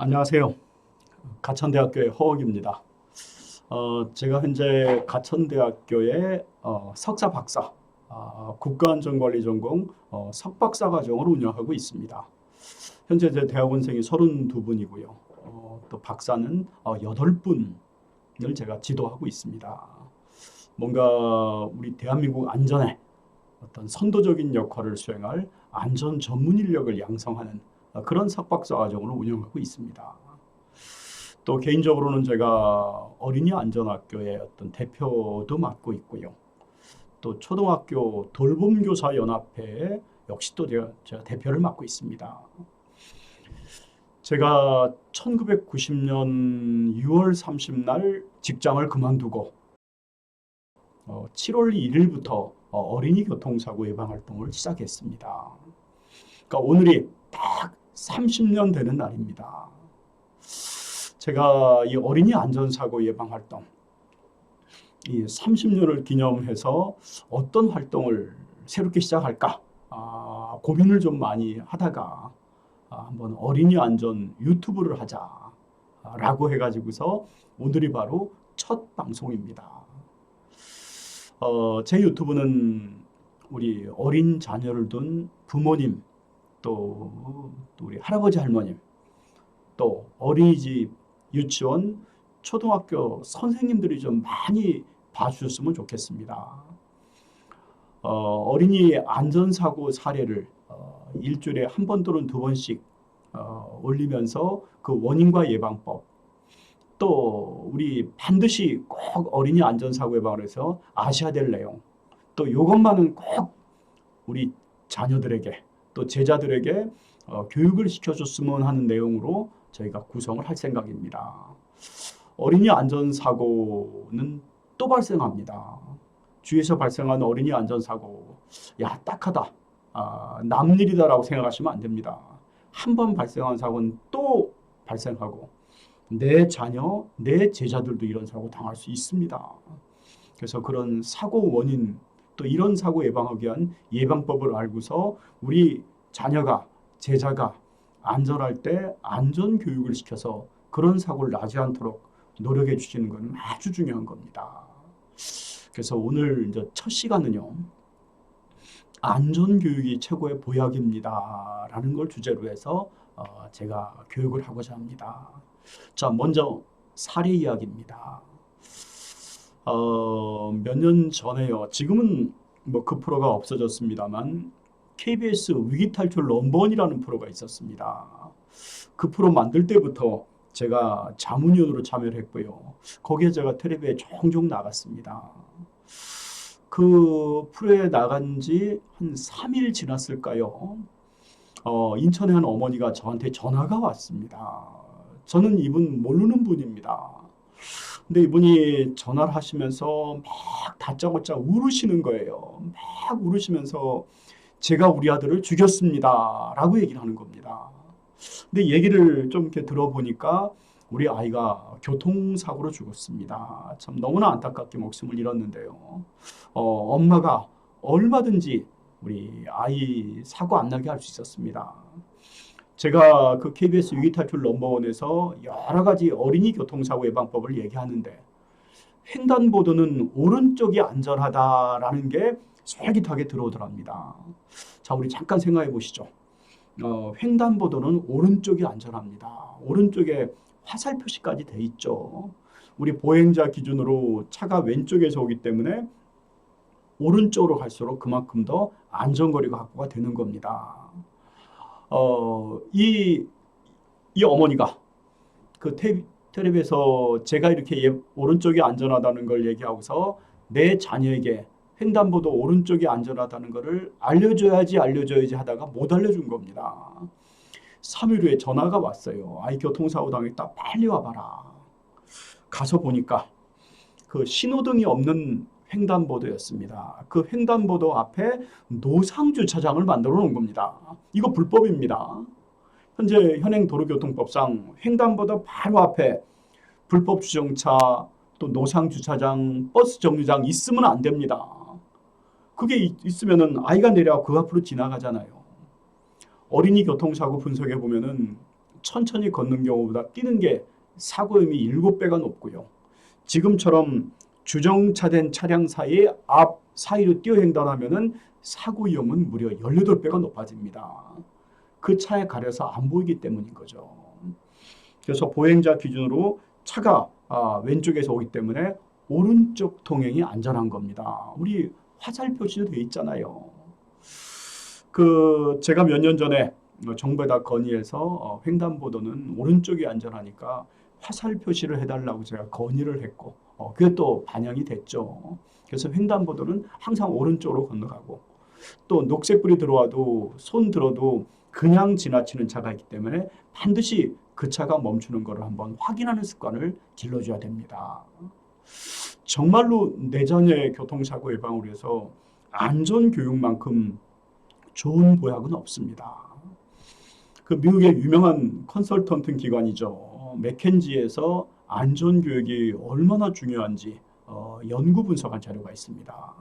안녕하세요. 가천대학교의 허옥입니다. 어, 제가 현재 가천대학교의 어, 석사 박사 아, 국가안전관리 전공 어, 석박사 과정을 운영하고 있습니다. 현재 제 대학원생이 32분이고요. 어, 또 박사는 어, 8분을 제가 지도하고 있습니다. 뭔가 우리 대한민국 안전에 어떤 선도적인 역할을 수행할 안전 전문 인력을 양성하는 어, 그런 석박사 과정을 운영하고 있습니다. 또 개인적으로는 제가 어린이 안전학교의 어떤 대표도 맡고 있고요. 또 초등학교 돌봄교사 연합회 역시 또 제가, 제가 대표를 맡고 있습니다. 제가 1990년 6월 30날 직장을 그만두고 어, 7월 1일부터 어린이 교통사고 예방 활동을 시작했습니다. 그러니까 오늘이 딱 30년 되는 날입니다. 제가 이 어린이 안전사고 예방 활동, 이 30년을 기념해서 어떤 활동을 새롭게 시작할까 아, 고민을 좀 많이 하다가 아, 한번 어린이 안전 유튜브를 하자라고 해가지고서 오늘이 바로 첫 방송입니다. 어, 제 유튜브는 우리 어린 자녀를 둔 부모님 또, 또 우리 할아버지 할머님 또 어린이집 유치원 초등학교 선생님들이 좀 많이 봐주셨으면 좋겠습니다. 어, 어린이 안전사고 사례를 어, 일주일에 한 번 또는 두 번씩 어, 올리면서 그 원인과 예방법 또 우리 반드시 꼭 어린이 안전사고 예방을 해서 아셔야 될 내용 또 이것만은 꼭 우리 자녀들에게 또 제자들에게 어, 교육을 시켜줬으면 하는 내용으로 저희가 구성을 할 생각입니다. 어린이 안전사고는 또 발생합니다. 주위에서 발생하는 어린이 안전사고, 야, 딱하다. 아, 남일이다라고 생각하시면 안 됩니다. 한 번 발생한 사고는 또 발생하고, 내 자녀, 내 제자들도 이런 사고 당할 수 있습니다. 그래서 그런 사고 원인, 또 이런 사고 예방하기 위한 예방법을 알고서 우리 자녀가, 제자가 안전할 때 안전 교육을 시켜서 그런 사고를 나지 않도록 노력해 주시는 것은 아주 중요한 겁니다. 그래서 오늘 이제 첫 시간은요. 안전 교육이 최고의 보약입니다라는 걸 주제로 해서 어, 제가 교육을 하고자 합니다. 자, 먼저 사례 이야기입니다. 어, 몇 년 전에요. 지금은 뭐 그 프로가 없어졌습니다만 KBS 위기탈출 넘버원이라는 프로가 있었습니다. 그 프로 만들 때부터 제가 자문위원으로 참여를 했고요. 거기에 제가 텔레비에 종종 나갔습니다. 그 프로에 나간 지 한 3일 지났을까요? 어, 인천의 한 어머니가 저한테 전화가 왔습니다. 저는 이분 모르는 분입니다. 근데 이분이 전화를 하시면서 막 다짜고짜 울으시는 거예요. 막 울으시면서 제가 우리 아들을 죽였습니다. 라고 얘기를 하는 겁니다. 근데 얘기를 좀 이렇게 들어보니까 우리 아이가 교통사고로 죽었습니다. 참 너무나 안타깝게 목숨을 잃었는데요. 어, 엄마가 얼마든지 우리 아이 사고 안 나게 할 수 있었습니다. 제가 그 KBS 위기탈출 넘버원에서 여러 가지 어린이 교통사고 예방법을 얘기하는데 횡단보도는 오른쪽이 안전하다라는 게 솔깃하게 들어오더랍니다. 자, 우리 잠깐 생각해 보시죠. 어, 횡단보도는 오른쪽이 안전합니다. 오른쪽에 화살 표시까지 돼 있죠. 우리 보행자 기준으로 차가 왼쪽에서 오기 때문에 오른쪽으로 갈수록 그만큼 더 안전거리가 확보가 되는 겁니다. 어, 이, 이 어머니가 그 테, 텔레비에서 제가 이렇게 예, 오른쪽이 안전하다는 걸 얘기하고서 내 자녀에게 횡단보도 오른쪽이 안전하다는 것을 알려줘야지 알려줘야지 하다가 못 알려준 겁니다. 3일 후에 전화가 왔어요. 아이 교통사고 당했다. 빨리 와봐라. 가서 보니까 그 신호등이 없는 횡단보도였습니다. 그 횡단보도 앞에 노상 주차장을 만들어 놓은 겁니다. 이거 불법입니다. 현재 현행 도로교통법상 횡단보도 바로 앞에 불법 주정차 또 노상 주차장, 버스 정류장 있으면 안 됩니다. 그게 있- 있으면은 아이가 내려 그 앞으로 지나가잖아요. 어린이 교통사고 분석해 보면은 천천히 걷는 경우보다 뛰는 게 사고 위험이 7배가 높고요. 지금처럼 주정차된 차량 사이에 앞 사이로 뛰어 횡단하면은 사고 위험은 무려 18배가 높아집니다. 그 차에 가려서 안 보이기 때문인 거죠. 그래서 보행자 기준으로 차가 아, 왼쪽에서 오기 때문에 오른쪽 통행이 안전한 겁니다. 우리 화살 표시도 돼 있잖아요. 그 제가 몇 년 전에 정부에다 건의해서 어, 횡단보도는 오른쪽이 안전하니까 화살 표시를 해달라고 제가 건의를 했고 어, 그게 또 반영이 됐죠. 그래서 횡단보도는 항상 오른쪽으로 건너가고 또 녹색불이 들어와도 손 들어도 그냥 지나치는 차가 있기 때문에 반드시 그 차가 멈추는 것을 한번 확인하는 습관을 길러줘야 됩니다. 정말로 내 자녀의 교통사고 예방을 위해서 안전 교육만큼 좋은 보약은 없습니다. 그 미국의 유명한 컨설턴트 기관이죠. 맥켄지에서 안전 교육이 얼마나 중요한지 어, 연구 분석한 자료가 있습니다.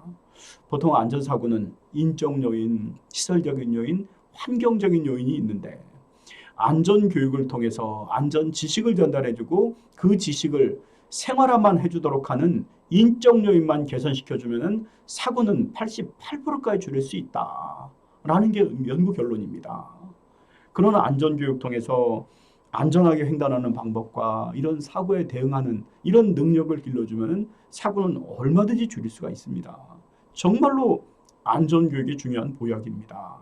보통 안전사고는 인적 요인, 시설적인 요인, 환경적인 요인이 있는데 안전 교육을 통해서 안전 지식을 전달해주고 그 지식을 생활화만 해주도록 하는 인적 요인만 개선시켜주면은 사고는 88%까지 줄일 수 있다라는 게 연구 결론입니다. 그런 안전교육 통해서 안전하게 횡단하는 방법과 이런 사고에 대응하는 이런 능력을 길러주면은 사고는 얼마든지 줄일 수가 있습니다. 정말로 안전교육이 중요한 보약입니다.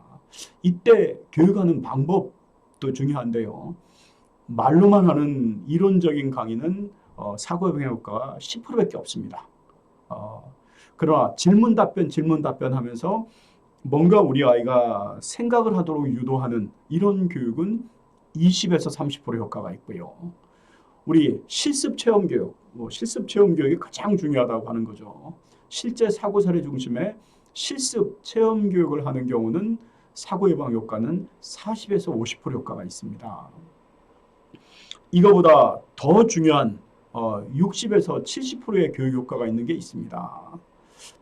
이때 교육하는 방법도 중요한데요. 말로만 하는 이론적인 강의는 어, 사고 예방 효과가 10%밖에 없습니다. 어, 그러나 질문 답변 질문 답변 하면서 뭔가 우리 아이가 생각을 하도록 유도하는 이런 교육은 20에서 30% 효과가 있고요. 우리 실습 체험 교육, 뭐 실습 체험 교육이 가장 중요하다고 하는 거죠. 실제 사고 사례 중심의 실습 체험 교육을 하는 경우는 사고 예방 효과는 40에서 50% 효과가 있습니다. 이거보다 더 중요한 어, 60에서 70%의 교육 효과가 있는 게 있습니다.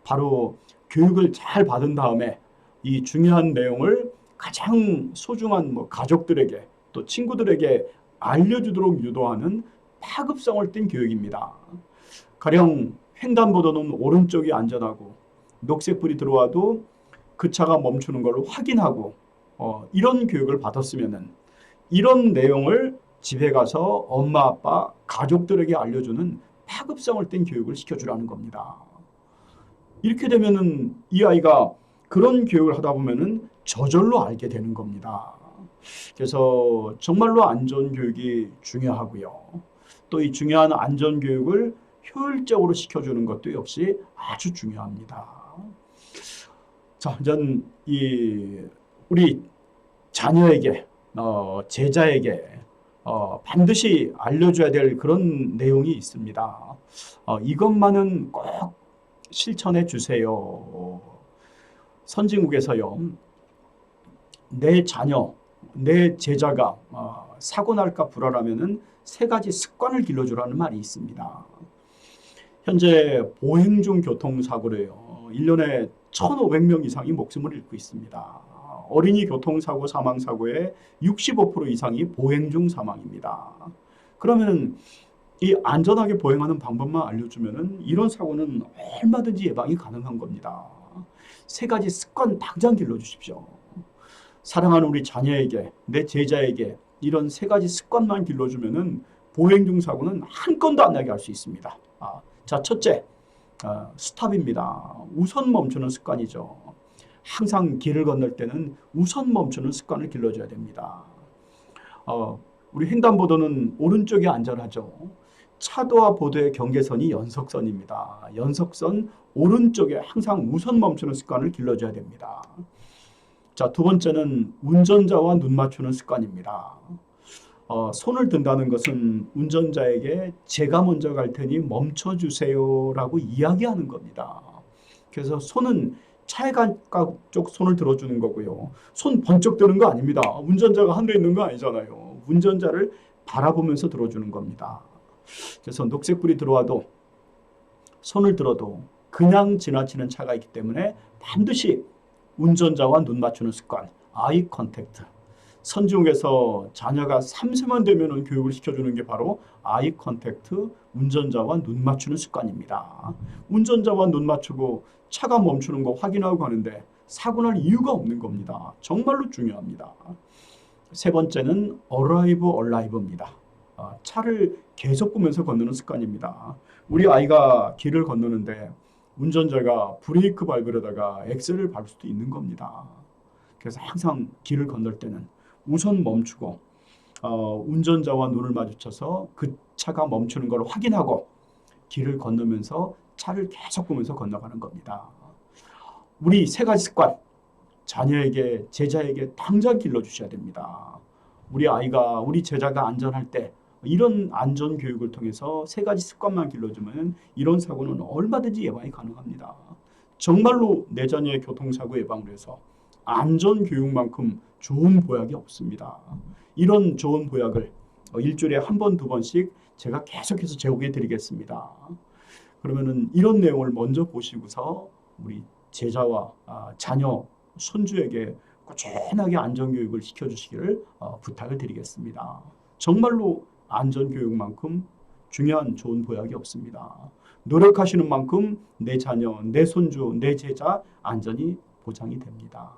바로 교육을 잘 받은 다음에 이 중요한 내용을 가장 소중한 뭐 가족들에게 또 친구들에게 알려주도록 유도하는 파급성을 띤 교육입니다. 가령 횡단보도는 오른쪽이 안전하고 녹색불이 들어와도 그 차가 멈추는 걸 확인하고 어, 이런 교육을 받았으면은 이런 내용을 집에 가서 엄마 아빠 가족들에게 알려주는 파급성을 띤 교육을 시켜주라는 겁니다. 이렇게 되면은 이 아이가 그런 교육을 하다 보면은 저절로 알게 되는 겁니다. 그래서 정말로 안전 교육이 중요하고요. 또 이 중요한 안전 교육을 효율적으로 시켜주는 것도 역시 아주 중요합니다. 자, 전이 우리 자녀에게 어, 제자에게 어, 반드시 알려줘야 될 그런 내용이 있습니다. 어, 이것만은 꼭 실천해 주세요. 선진국에서요, 내 자녀, 내 제자가 어, 사고 날까 불안하면은 세 가지 습관을 길러주라는 말이 있습니다. 현재 보행 중 교통사고로요, 1년에 1,500명 이상이 목숨을 잃고 있습니다. 어린이 교통사고 사망사고의 65% 이상이 보행 중 사망입니다. 그러면 이 안전하게 보행하는 방법만 알려주면은 이런 사고는 얼마든지 예방이 가능한 겁니다. 세 가지 습관 당장 길러주십시오. 사랑하는 우리 자녀에게, 내 제자에게 이런 세 가지 습관만 길러주면은 보행 중 사고는 한 건도 안 나게 할 수 있습니다. 아, 자, 첫째, 어, 스탑입니다. 우선 멈추는 습관이죠. 항상 길을 건널 때는 우선 멈추는 습관을 길러줘야 됩니다. 어, 우리 횡단보도는 오른쪽이 안전하죠. 차도와 보도의 경계선이 연석선입니다. 연석선 오른쪽에 항상 우선 멈추는 습관을 길러줘야 됩니다. 자, 두 번째는 운전자와 눈 맞추는 습관입니다. 어, 손을 든다는 것은 운전자에게 제가 먼저 갈 테니 멈춰주세요라고 이야기하는 겁니다. 그래서 손은 차에 가 쪽 손을 들어주는 거고요. 손 번쩍 드는 거 아닙니다. 운전자가 하늘에 있는 거 아니잖아요. 운전자를 바라보면서 들어주는 겁니다. 그래서 녹색불이 들어와도 손을 들어도 그냥 지나치는 차가 있기 때문에 반드시 운전자와 눈 맞추는 습관, 아이 컨택트. 선지용에서 자녀가 3세만 되면은 교육을 시켜주는 게 바로 아이 컨택트, 운전자와 눈 맞추는 습관입니다. 운전자와 눈 맞추고 차가 멈추는 거 확인하고 가는데 사고 날 이유가 없는 겁니다. 정말로 중요합니다. 세 번째는 arrive alive입니다. 아, 차를 계속 보면서 건너는 습관입니다. 우리 아이가 길을 건너는데 운전자가 브레이크 밟으려다가 엑셀을 밟을 수도 있는 겁니다. 그래서 항상 길을 건널 때는 우선 멈추고 어, 운전자와 눈을 마주쳐서 그 차가 멈추는 걸 확인하고 길을 건너면서 차를 계속 보면서 건너가는 겁니다. 우리 세 가지 습관 자녀에게 제자에게 당장 길러주셔야 됩니다. 우리 아이가 우리 제자가 안전할 때 이런 안전 교육을 통해서 세 가지 습관만 길러주면 이런 사고는 얼마든지 예방이 가능합니다. 정말로 내 자녀의 교통사고 예방을 위해서 안전 교육만큼 좋은 보약이 없습니다. 이런 좋은 보약을 어, 일주일에 한 번, 두 번씩 제가 계속해서 제공해 드리겠습니다. 그러면은 이런 내용을 먼저 보시고서 우리 제자와 아, 자녀, 손주에게 꾸준하게 안전 교육을 시켜 주시기를 어, 부탁을 드리겠습니다. 정말로 안전 교육만큼 중요한 좋은 보약이 없습니다. 노력하시는 만큼 내 자녀, 내 손주, 내 제자 안전이 보장이 됩니다.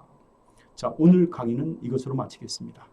자, 오늘 강의는 이것으로 마치겠습니다.